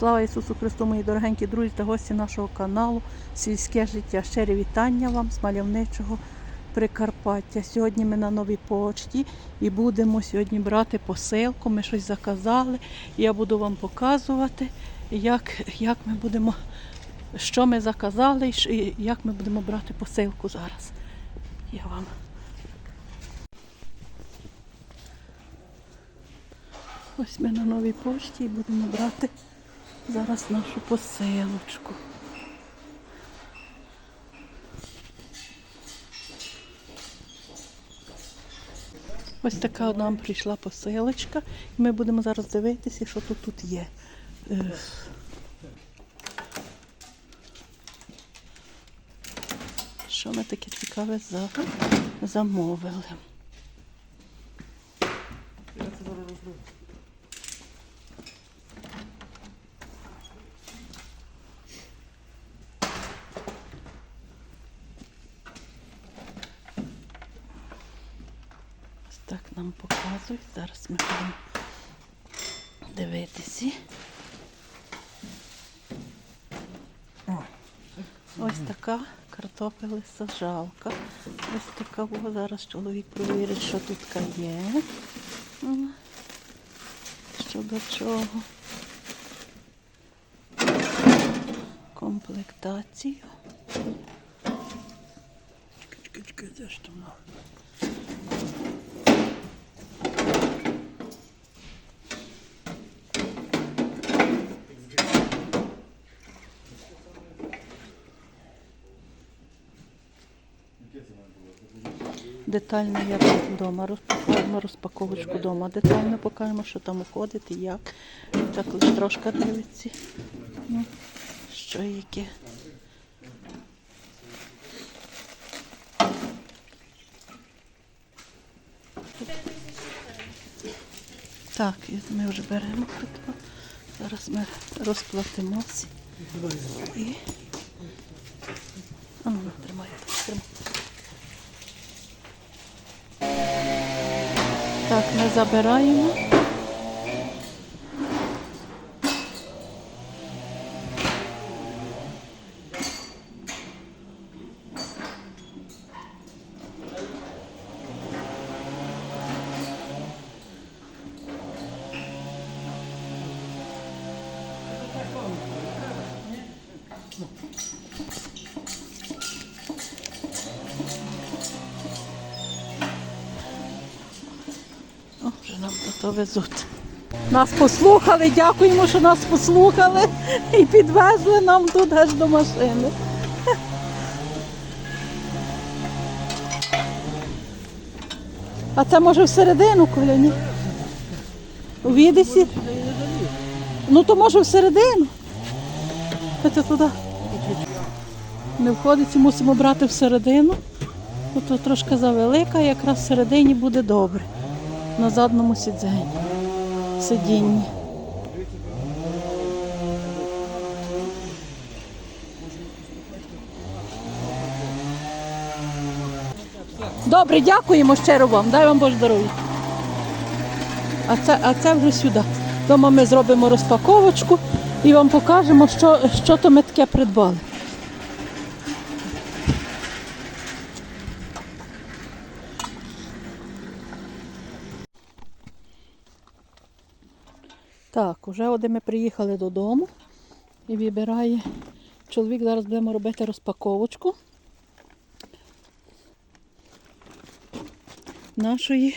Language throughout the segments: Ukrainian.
Слава Ісусу Христу, мої дорогенькі друзі та гості нашого каналу Сільське життя. Щирі вітання вам з мальовничого Прикарпаття. Сьогодні ми на новій почті і будемо сьогодні брати посилку. Ми щось заказали. Я буду вам показувати, як, як ми будемо, що ми заказали і як ми будемо брати посилку зараз. Я вам. Ось ми на новій пошті і будемо брати зараз нашу посилочку. Ось така нам прийшла посилочка. І ми будемо зараз дивитися, що тут, тут є. Що ми таке цікаве за... замовили. Ось так нам показують. Зараз ми будемо дивитися. Ось така картопелесаджалка. Ось така. О, зараз чоловік провірить, що тут є. Що до чого. Комплектацію. Чекай, чекай, чекай, де ж там? Детально я вдома розпакуємо розпаковочку вдома. Детально покажемо, що там уходить і як. Так лише трошки дивиться. Ну, що яке. Так, ми вже беремо квиток. Зараз ми розплатимося. І... А ну, забираємо. То везуть. Нас послухали, дякуємо, що нас послухали і підвезли нам тут аж до машини. А це може всередину, Коля, ні? У Відесі? Ну то може всередину. Це туди. Не входить мусимо брати всередину. Тут трошки завелика, якраз всередині буде добре. На задному сидінні. Добре, дякуємо щиро вам. Дай вам Боже здоров'я. А це, а це вже сюди. Дома ми зробимо розпаковочку і вам покажемо, що, що то ми таке придбали. Так, уже от ми приїхали додому і вибирає чоловік. Зараз будемо робити розпаковочку нашої.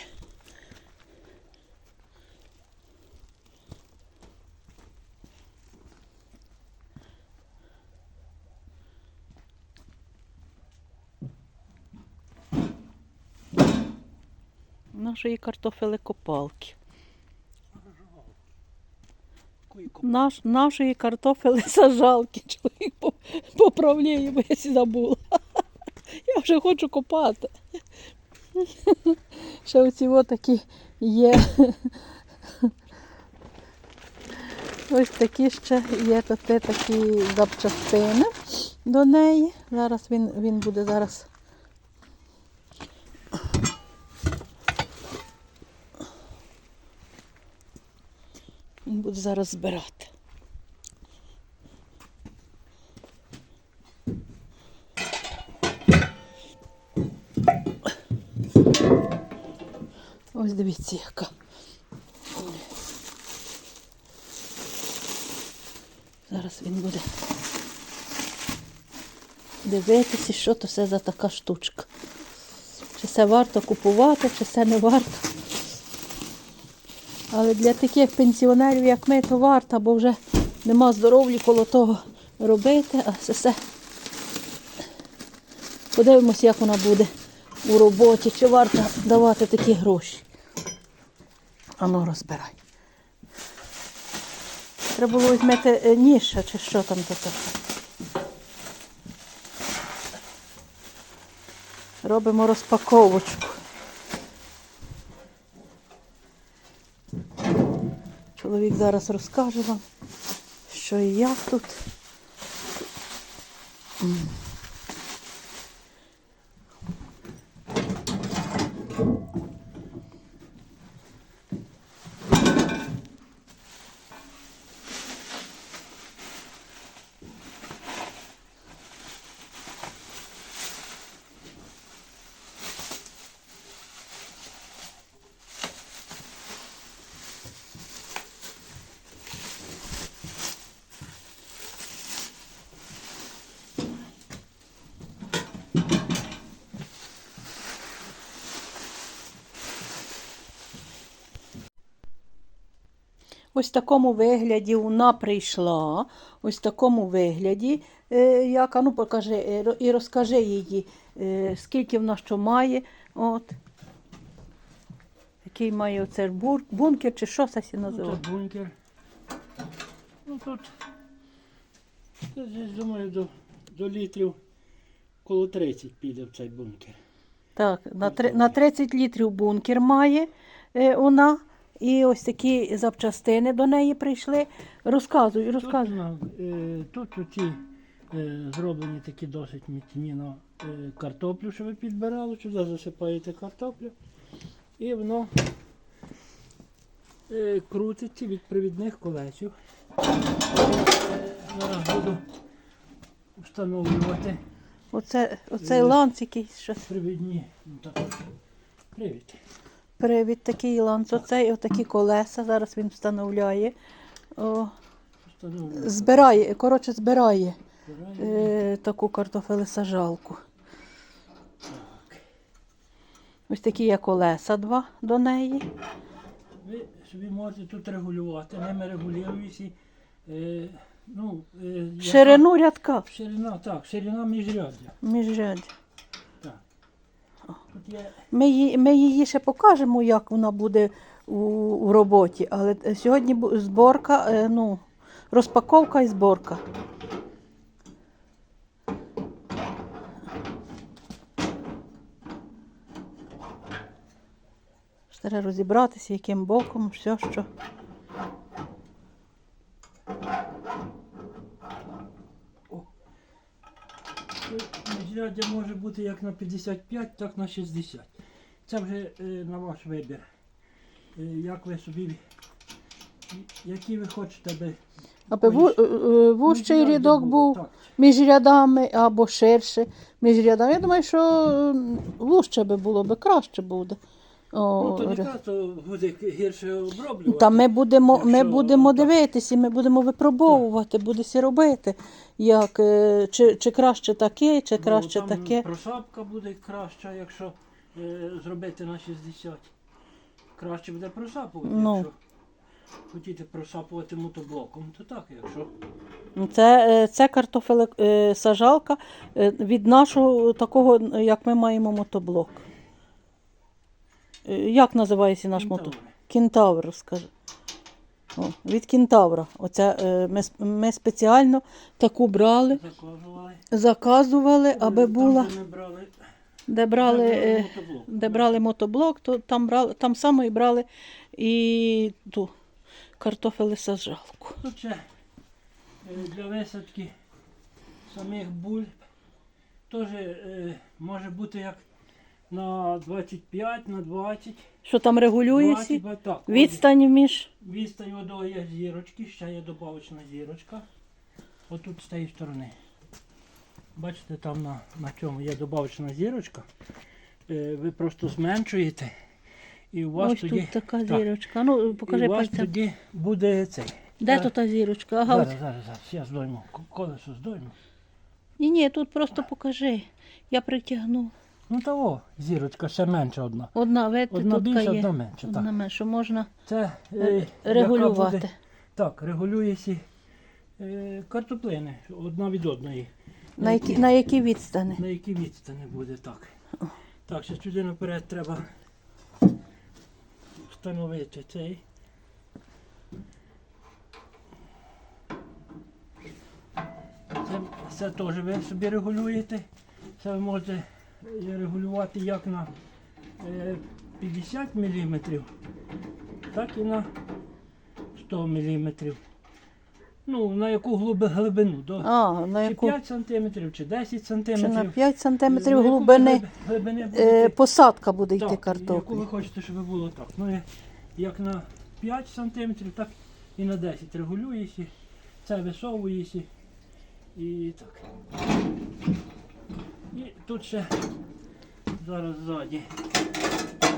Нашої картофелекопалки. Наш, нашої картофели сажалки. Чоловік поправляє, бо я забула. Я вже хочу копати. Ще оці такі є. Ось такі ще є тут такі запчастини до неї. Зараз він, він буде зараз. Буду зараз збирати. Ось дивіться яка. Зараз він буде дивитися, що то все за така штучка. Чи це варто купувати, чи це не варто. Але для таких пенсіонерів, як ми, то варто, бо вже нема здоров'я коло того робити, а це все. Подивимося, як вона буде у роботі, чи варто давати такі гроші. Ану, розбирай. Треба було візьмете е, ніша, чи що там таке. Робимо розпаковочку. Чоловік зараз розкаже вам, що і як тут. Ось в такому вигляді вона прийшла. Ось такому вигляді. Е, як, а ну покажи е, і розкажи її, е, скільки вона що має. От. Який має оце бункер чи що це Ну, називає? Тут бункер. Ну тут, думаю, до, до літрів коло 30 піде в цей бункер. Так, на, на 30 літрів бункер має е, вона. І ось такі запчастини до неї прийшли. Розказуй, Тут, розказуй. на, е, тут оці е, зроблені такі досить міцні на е, картоплю, що ви підбирали, сюди засипаєте картоплю. І воно е, крутиться від привідних колесів. Зараз буду встановлювати Оце, оцей ланц якийсь щось. привідні. Ну, так. Привід. Привід такий ланц, оцей, отакі колеса. Зараз він встановляє. О, збирає, коротше, збирає е, таку картофелесажалку. Ось такі є колеса два до неї. Ви собі можете тут регулювати, ними регулюються. Е, ну, е, яка- Ширину рядка. Ширина, так, ширина міжряддя. Міжряддя. Ми її, ми її ще покажемо, як вона буде у, у роботі. Але е, сьогодні зборка, е, ну, розпаковка і зборка. Треба розібратися, яким боком, все, що. тут міжряддя може бути як на 55, так на 60. Це вже е, на ваш вибір. Е, як ви собі, які ви хочете би. Аби ву, е, е, вужчий рядок було, був Так. між рядами або ширше між рядами. Я думаю, що вужче би було, би краще буде. О, Ну, то не ря- так, то буде гірше оброблювати. Та ми будемо, ми Якщо будемо так. дивитися, ми будемо випробовувати, будемо робити, як, е, чи, чи краще таке, чи Ну, краще там таке. Просапка буде краща, якщо е, зробити на 60. Краще буде просапувати. Ну. Якщо хотіте просапувати мотоблоком, то так, якщо. Це, е, це картофеле е, сажалка е, від нашого такого, як ми маємо мотоблок. Е, Як називається наш Кентавр. мотоблок? Кентавр, розкажи. О, від кентавра. Оце, е, ми, ми спеціально таку брали, Заказували. заказували, аби Там, була. де брали, Де брали, де е, мотоблок. де брали мотоблок, то там брали, там само і брали і ту картофелесажалку. Тут ще е, для висадки самих бульб теж може бути як на 25, на 20. Що там регулюється? 20, так, Відстань між. Відстань водою є зірочки, ще є добавочна зірочка. Отут з тієї сторони. Бачите, там на, на цьому є добавочна зірочка. Е, ви просто зменшуєте І у вас Ось тоді, тут така так, зірочка. Ну, покажи і у вас пальцем. тоді буде цей. Де тут та зірочка? Ага, Зараз, зараз, зараз, я здойму. Колесо здойму. Ні, ні, тут просто покажи. Я притягну. Ну того, зірочка ще менша одна. Одна, видите, Одна тут більша, є. одна менша. Одна Так. менша, можна Це е, е, регулювати. буде- так, регулюється е, картоплини одна від одної. На які, на які відстані? На які відстані буде так. Так, ще сюди наперед треба встановити цей. Це, це теж ви собі регулюєте. Це ви можете регулювати як на е, 50 мм, так і на 100 мм. Ну, на яку глибину? До, А, на чи яку? 5 см, чи 10 см. Чи на 5 см глибини глибини буде е, посадка буде йти Так, Яку ви хочете, щоб було так. Ну, як на 5 см, так і на 10 регулюєшся, це висовуєшся і так. І тут ще зараз ззаді.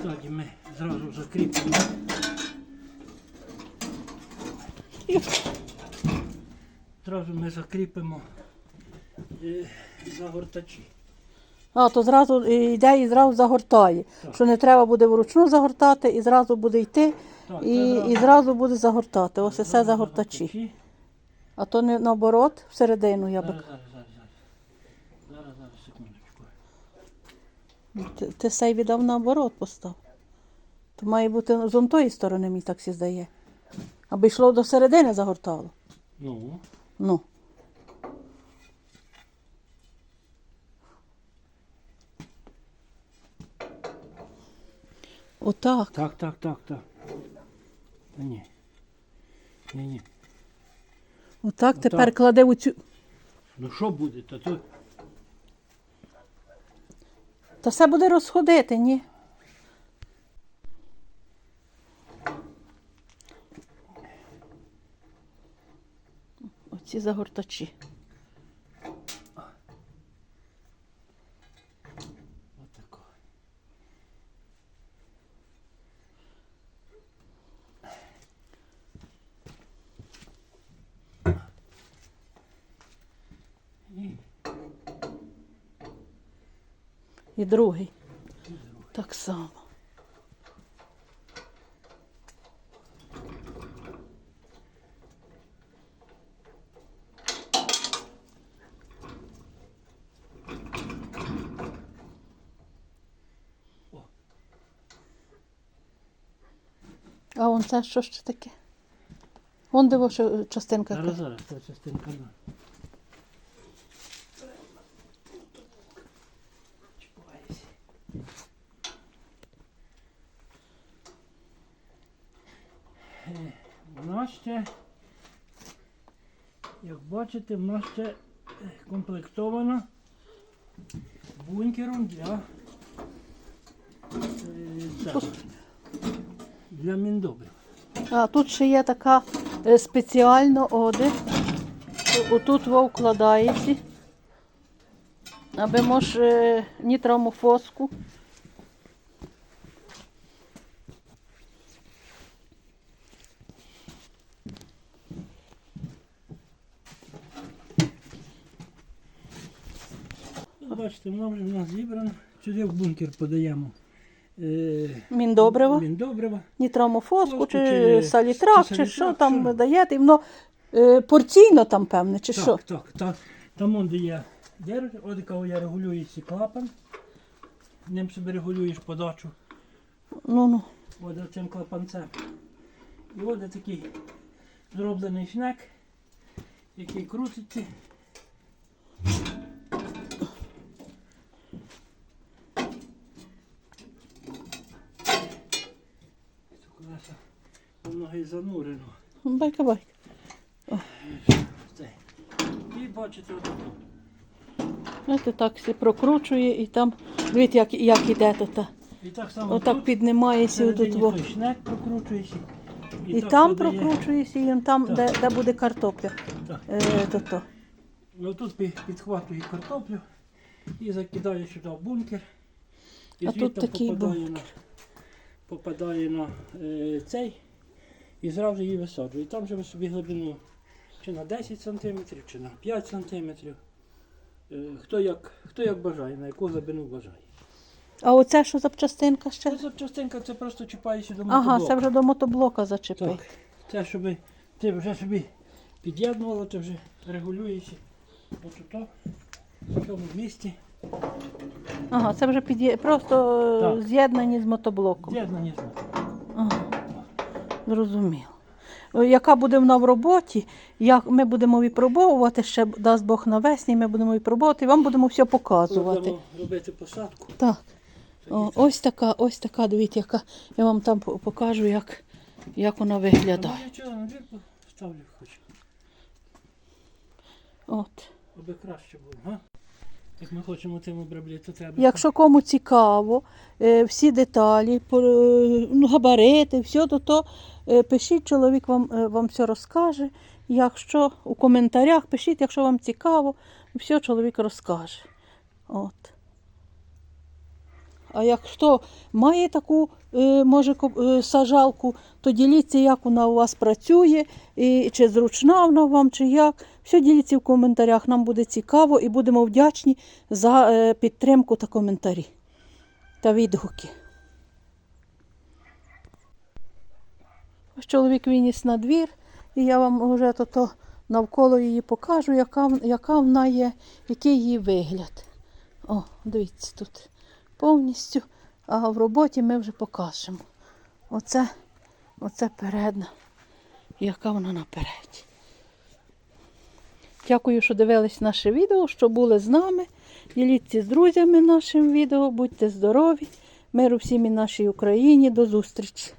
Ззаді ми зразу закріпимо. Зразу ми закріпимо е, загортачі. А, то зразу е, йде і зразу загортає. Так. Що не треба буде вручну загортати, і зразу буде йти, Так, і, зразу- і зразу буде загортати. Ось і все зразу загортачі. А то не наоборот, всередину я би. Зараз, зараз, секундочку. Ти, ти сей віддав наоборот постав. То має бути з тої сторони, мені так сі здає. Аби йшло до середини загортало. Ну, Ну. Отак. так, так, так, так. Та ні. Ні, ні. Отак тепер кладе у цю. Ну що буде? Та то Та все буде розходити, ні? Оці загортачі. отако. І І другий. Так само. А он це що ж таке? Вон диво, що частинка. зараз, зараз, ця частинка. Чіпляйся. Е, Вона ще, як бачите, вона ще комплектована бункером для, е, для міндобрив. А тут ще є така е, спеціальна оди. Отут во вкладається. Аби мож е, нітрамофоску. Бачите, воно вже в нас зібрано. Сюди в бункер подаємо. Е, Міндобриво. Міндобриво. Нітрамофоску чи, чи- салітрак, чи чи, що там що? даєте. І воно е, порційно там, певне, чи що? Так, так, так. Там он де є дер, от кого я регулюю ці клапан. Ним собі регулюєш подачу. Ну, ну. От цим клапанцем. І от такий зроблений шнек, який крутиться. Це колеса воно і занурено. Байка байка. І бачите отут. Знаєте, так все прокручує і там, дивіться, як, як іде тут. І так само Отак тут, піднімається всередині отут. во. той шнек прокручуєшся. І так там подає. прокручується, і он там, Так. де, де буде картопля. Так. Е, то, то. Ну тут пі- підхватує картоплю і закидає сюди в бункер. І А тут звідти такий попадає бункер. попадає на е, цей і зразу її висаджую. І там же ви собі глибину чи на 10 см, чи на 5 см. Е, хто, як, хто як бажає, на яку глибину бажає. А оце що за частинка ще? Це частинка це просто чіпаєшся до Ага, це вже до мотоблока зачепив. Так. Це щоб ти вже собі під'єднувала, ти вже регулюєшся. От тут, в цьому місці. Ага, це вже під'є... просто е, з'єднані з мотоблоком. З'єднані з Ага. Зрозуміло. Яка буде вона в роботі, як ми будемо випробовувати, ще дасть Бог навесні, ми будемо випробовувати і вам будемо все показувати. Будемо робити посадку. Так. О, ось така, ось така, дивіться, яка. Я вам там покажу, як, як вона виглядає. Ну, нічого, на двір ставлю хоч, От. аби краще було. Га? Як ми хочемо тим обробляти, то треба. Якщо кому цікаво, е, всі деталі, е, ну, габарити, все, то, то е, пишіть, чоловік вам, е, вам все розкаже. Якщо у коментарях пишіть, якщо вам цікаво, все чоловік розкаже. От. А якщо має таку е, може, е, сажалку, то діліться, як вона у вас працює, і чи зручна вона вам, чи як. Все діліться в коментарях, нам буде цікаво і будемо вдячні за е, підтримку та коментарі та відгуки. Ось чоловік виніс на двір, і я вам вже то, навколо її покажу, яка, яка вона є, який її вигляд. О, дивіться тут повністю. А в роботі ми вже покажемо. Оце, оце передна, яка вона напереді. Дякую, що дивились наше відео, що були з нами. Діліться з друзями нашим відео, будьте здорові, миру всім і нашій Україні. До зустрічі!